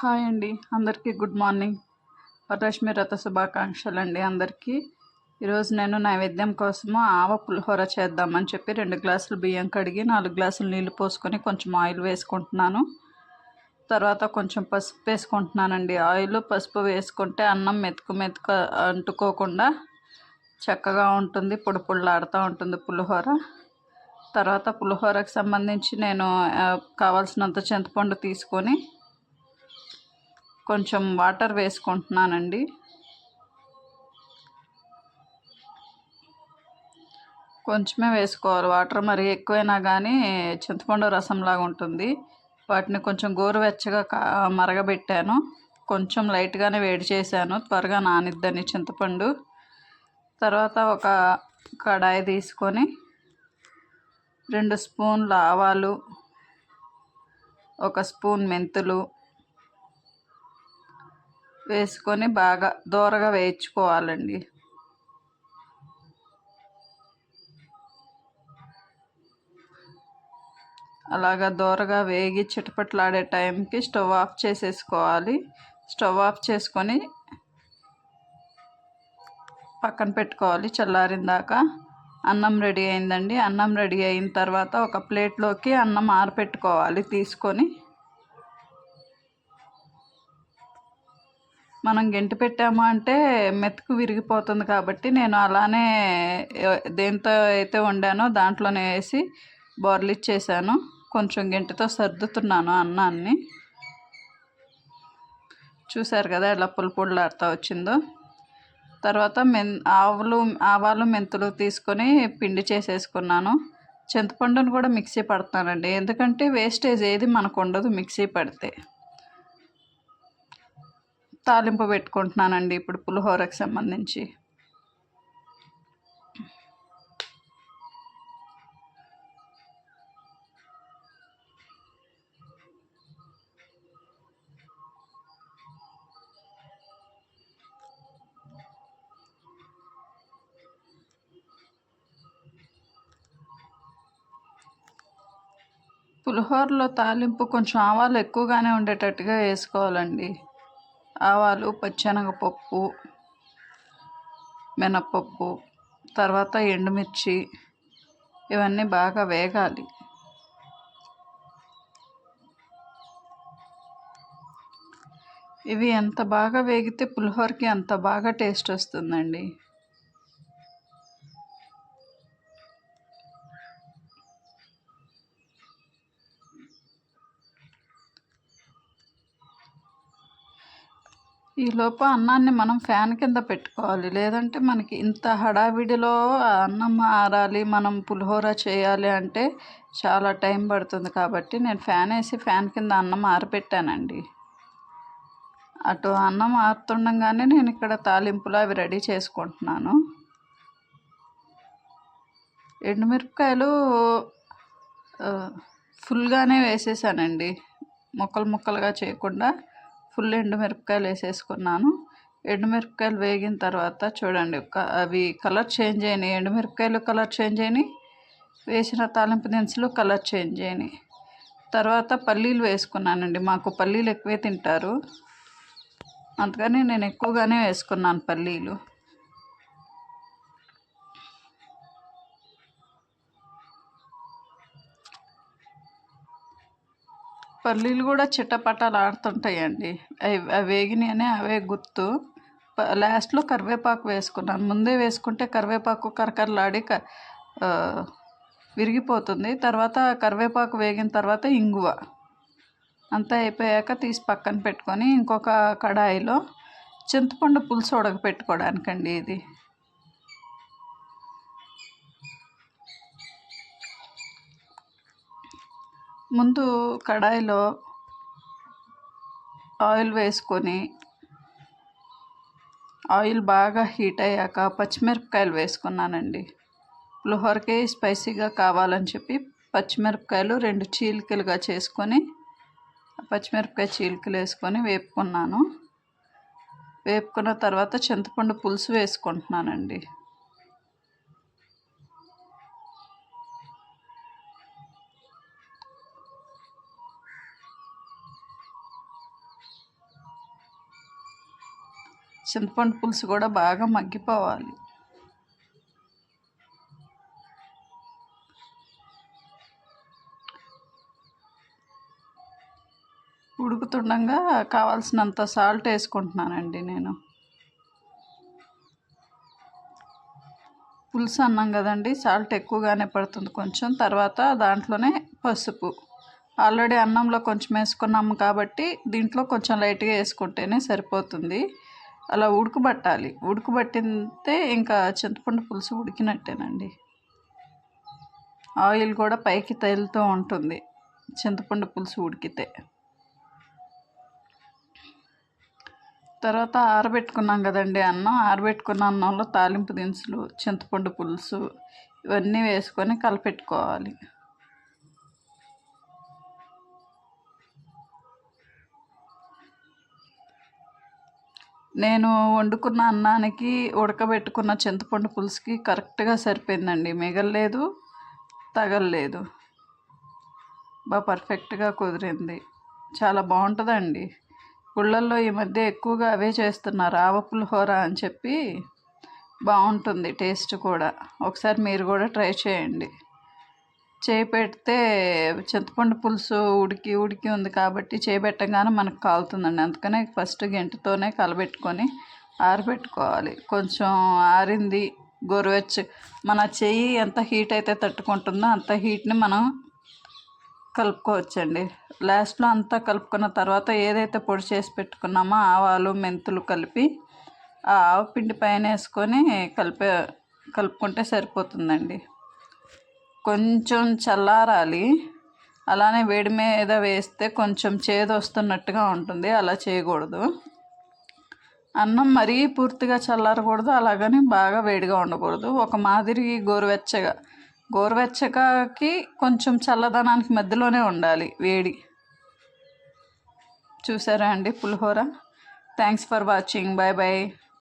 Hi అండి. అందరికీ good morning. Varalakshmi రథ శుభాకాంక్షలు అండి అందరికీ. ఈరోజు నేను నైవేద్యం కోసము ఆవ పులిహోర చేద్దామని చెప్పి రెండు గ్లాసులు బియ్యం కడిగి నాలుగు గ్లాసులు నీళ్ళు పోసుకొని కొంచెం ఆయిల్ వేసుకుంటున్నాను. తర్వాత కొంచెం పసుపు వేసుకుంటున్నానండి. ఆయిల్ పసుపు వేసుకుంటే అన్నం మెతుకు మెతుకు అంటుకోకుండా చక్కగా ఉంటుంది పొడి పొడిలాడుతూ ఉంటుంది పులిహోర. తర్వాత పులిహోరకు సంబంధించి నేను కావాల్సినంత చింతపండు తీసుకొని కొంచెం వాటర్ వేసుకుంటున్నానండి. కొంచెమే వేసుకోవాలి. వాటర్ మరి ఎక్కువైనా కానీ చింతపండు రసంలాగా ఉంటుంది. వాటిని కొంచెం గోరువెచ్చగా కా మరగబెట్టాను. కొంచెం లైట్గానే వేడి చేశాను. త్వరగా నానిద్దని చింతపండు. తర్వాత ఒక కడాయి తీసుకొని రెండు స్పూన్ల ఆవాలు ఒక స్పూన్ మెంతులు వేసుకొని బాగా దోరగా వేయించుకోవాలండి. అలాగా దోరగా వేగి చిటపట్లాడే టైంకి స్టవ్ ఆఫ్ చేసేసుకోవాలి. స్టవ్ ఆఫ్ చేసుకొని పక్కన పెట్టుకోవాలి చల్లారిందాక. అన్నం రెడీ అయిందండి. అన్నం రెడీ అయిన తర్వాత ఒక ప్లేట్లోకి అన్నం ఆరపెట్టుకోవాలి తీసుకొని మనం గెంటి పెట్టాము అంటే మెతుకు విరిగిపోతుంది కాబట్టి నేను అలానే దేంతో అయితే వండానో దాంట్లోనే వేసి బోర్లిచ్చేసాను కొంచెం గెంటితో సర్దుతున్నాను అన్నాన్ని. చూశారు కదా ఎలా పుల్ పుల్లాడుతూ వచ్చిందో. తర్వాత మెన్ ఆవులు ఆవాలు మెంతులు తీసుకొని పిండి చేసేసుకున్నాను. చింతపండును కూడా మిక్సీ పడతానండి ఎందుకంటే వేస్టేజ్ ఏది మనకు ఉండదు మిక్సీ పడితే. తాలింపు పెట్టుకుంటున్నానండి ఇప్పుడు పులిహోరకు సంబంధించి. పులిహోరలో తాలింపు కొంచెం ఆవాలు ఎక్కువగానే ఉండేటట్టుగా వేసుకోవాలండి. ఆవాలు పచ్చెనగపప్పు మినప్పప్పు తర్వాత ఎండుమిర్చి ఇవన్నీ బాగా వేగాలి. ఇవి ఎంత బాగా వేగితే పులిహోరకి అంత బాగా టేస్ట్ వస్తుందండి. ఈలోపు అన్నాన్ని మనం ఫ్యాన్ కింద పెట్టుకోవాలి. లేదంటే మనకి ఇంత హడావిడిలో అన్నం ఆరాలి మనం పులిహోర చేయాలి అంటే చాలా టైం పడుతుంది. కాబట్టి నేను ఫ్యాన్ వేసి ఫ్యాన్ కింద అన్నం ఆరబెట్టానండి అటు అన్నం ఆరుతుండగానే నేను ఇక్కడ తాలింపులు అవి రెడీ చేసుకుంటున్నాను. ఎండుమిరపకాయలు ఫుల్గానే వేసేసానండి. ముక్కలు ముక్కలుగా చేయకుండా ఫుల్ ఎండుమిరపకాయలు వేసేసుకున్నాను. ఎండుమిరపకాయలు వేగిన తర్వాత చూడండి అవి కలర్ చేంజ్ అయినాయి. ఎండుమిరపకాయలు కలర్ చేంజ్ అయినాయి వేసిన తాలింపు దినుసులు కలర్ చేంజ్ అయినాయి. తర్వాత పల్లీలు వేసుకున్నానండి. మాకు పల్లీలు ఎక్కువే తింటారు. అందుకని నేను ఎక్కువగానే వేసుకున్నాను పల్లీలు. పల్లీలు కూడా చిట్టపట్టాలు ఆడుతుంటాయండి. అవి వేగినాయనే అవే గుర్తు లాస్ట్లో కరివేపాకు వేసుకున్నాను. ముందే వేసుకుంటే కరివేపాకు కరకరలాడి క విరిగిపోతుంది. తర్వాత కరివేపాకు వేగిన తర్వాత ఇంగువ. అంతా అయిపోయాక తీసి పక్కన పెట్టుకొని ఇంకొక కడాయిలో చింతపండు పులుసు ఉడకపెట్టుకోవడానికండి ఇది. ముందు కడాయిలో ఆయిల్ వేసుకొని ఆయిల్ బాగా హీట్ అయ్యాక పచ్చిమిరపకాయలు వేసుకున్నానండి. పులిహోరకి స్పైసీగా కావాలని చెప్పి పచ్చిమిరపకాయలు రెండు చీలికలుగా చేసుకొని పచ్చిమిరపకాయ చీలికలు వేసుకొని వేపుకున్నాను. వేపుకున్న తర్వాత చింతపండు పులుసు వేసుకుంటున్నానండి. చింతపండు పులుసు కూడా బాగా మగ్గిపోవాలి. ఉడుకుతుండగా కావాల్సినంత సాల్ట్ వేసుకుంటున్నానండి నేను. పులుసు అన్నాం కదండి సాల్ట్ ఎక్కువగానే పడుతుంది కొంచెం. తర్వాత దాంట్లోనే పసుపు. ఆల్రెడీ అన్నంలో కొంచెం వేసుకున్నాము కాబట్టి దీంట్లో కొంచెం లైట్గా వేసుకుంటేనే సరిపోతుంది. అలా ఉడకబట్టాలి. ఉడకబట్టితే ఇంకా చింతపండు పులుసు ఉడికినట్టేనండి. ఆయిల్ కూడా పైకి తేలుతూ ఉంటుంది చింతపండు పులుసు ఉడికితే. తర్వాత ఆరబెట్టుకున్నాం కదండి అన్నం. ఆరబెట్టుకున్న అన్నంలో తాలింపు దినుసులు చింతపండు పులుసు ఇవన్నీ వేసుకొని కలిపెట్టుకోవాలి. నేను వండుకున్న అన్నానికి ఉడకబెట్టుకున్న చింతపండు పులుసుకి కరెక్ట్గా సరిపోయిందండి. మిగలలేదు తగలలేదు. బాగా పర్ఫెక్ట్గా కుదిరింది. చాలా బాగుంటుందండి. గుళ్ళల్లో ఈ మధ్య ఎక్కువగా అవే చేస్తున్నారు. ఆవ పులిహోర అని చెప్పి బాగుంటుంది టేస్ట్ కూడా. ఒకసారి మీరు కూడా ట్రై చేయండి. చేయి పెడితే చింతపండు పులుసు ఉడికి ఉడికి ఉంది కాబట్టి చేయి పెట్టగానే మనకు కాలుతుందండి. అందుకనే ఫస్ట్ గెంటితోనే కలబెట్టుకొని ఆరబెట్టుకోవాలి. కొంచెం ఆరింది గోరువెచ్చ మన చెయ్యి ఎంత హీట్ అయితే తట్టుకుంటుందో అంత హీట్ని మనం కలుపుకోవచ్చండి. లాస్ట్లో అంతా కలుపుకున్న తర్వాత ఏదైతే పొడి చేసి పెట్టుకున్నామో ఆవాలు మెంతులు కలిపి ఆ ఆవపిండి పైన వేసుకొని కలిపే కలుపుకుంటే సరిపోతుందండి. కొంచెం చల్లారాలి. అలానే వేడి మీద వేస్తే కొంచెం చేదు వస్తున్నట్టుగా ఉంటుంది. అలా చేయకూడదు. అన్నం మరీ పూర్తిగా చల్లారకూడదు. అలాగని బాగా వేడిగా ఉండకూడదు. ఒక మాదిరి గోరువెచ్చగా గోరువెచ్చగాకి కొంచెం చల్లదనానికి మధ్యలోనే ఉండాలి వేడి. చూసారా అండి పులిహోర? Thanks for watching bye bye